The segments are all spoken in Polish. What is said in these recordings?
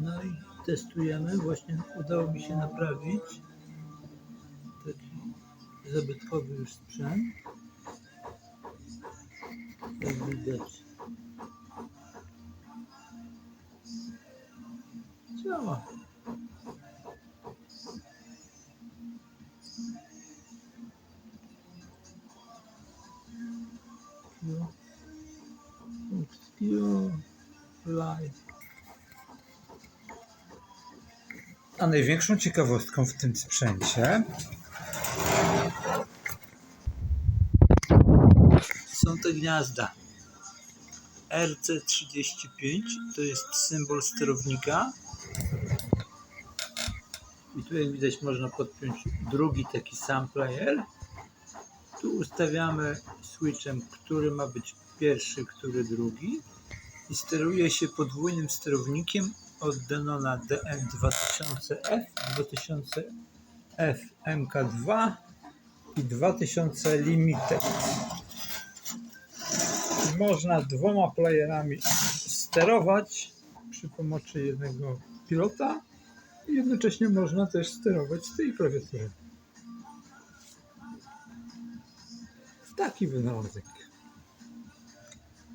No i testujemy. Właśnie udało mi się naprawić taki zabytkowy już sprzęt. Jak widać. Działa. No. Skill live. A największą ciekawostką w tym sprzęcie Są te gniazda. RC35 to jest symbol sterownika. I tu jak widać można podpiąć drugi taki sam player. Tu ustawiamy switchem, który ma być pierwszy, który drugi. I steruje się podwójnym sterownikiem od Denona DM2000F, 2000F MK2 i 2000 Limited. Można dwoma playerami sterować przy pomocy jednego pilota i jednocześnie można też sterować z tej klawiatury. Taki wynalazek.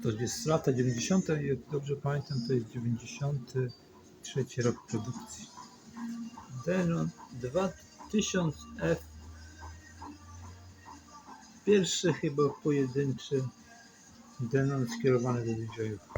To jest lata 90. i jak dobrze pamiętam to jest 93 rok produkcji. Denon 2000F Pierwszy chyba pojedynczy Denon skierowany do DJów.